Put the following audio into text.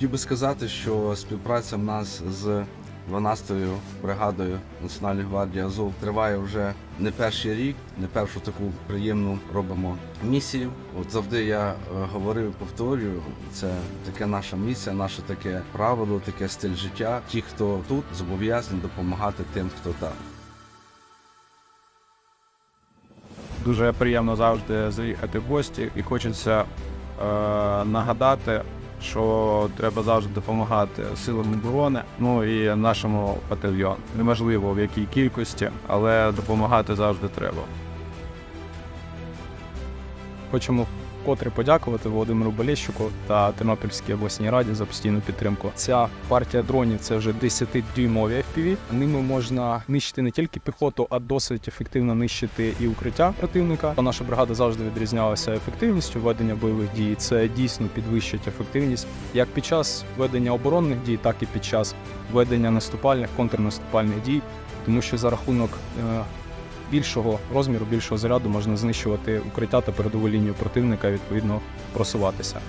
Хотів би сказати, що співпраця в нас з 12-ю бригадою Національної гвардії Азов триває вже не перший рік, не першу таку приємну робимо місію. От завжди я е, говорив, і повторюю, це таке наша місія, наше таке правило, таке стиль життя. Ті, хто тут, зобов'язані допомагати тим, хто там. Дуже приємно завжди заїхати в гості і хочеться е, нагадати, що треба завжди допомагати силам оборони, ну і нашому батальйону. Неможливо в якій кількості, але допомагати завжди треба. Хочемо вкотре подякувати Володимиру Болєщуку та Тернопільській обласній раді за постійну підтримку. Ця партія дронів це вже 10-дюймові FPV. Ними можна нищити не тільки піхоту, а досить ефективно нищити і укриття противника. Наша бригада завжди відрізнялася ефективністю ведення бойових дій. Це дійсно підвищить ефективність як під час ведення оборонних дій, так і під час ведення наступальних контрнаступальних дій, тому що за рахунок е, більшого розміру, більшого заряду можна знищувати укриття та передову лінію противника, відповідно просуватися.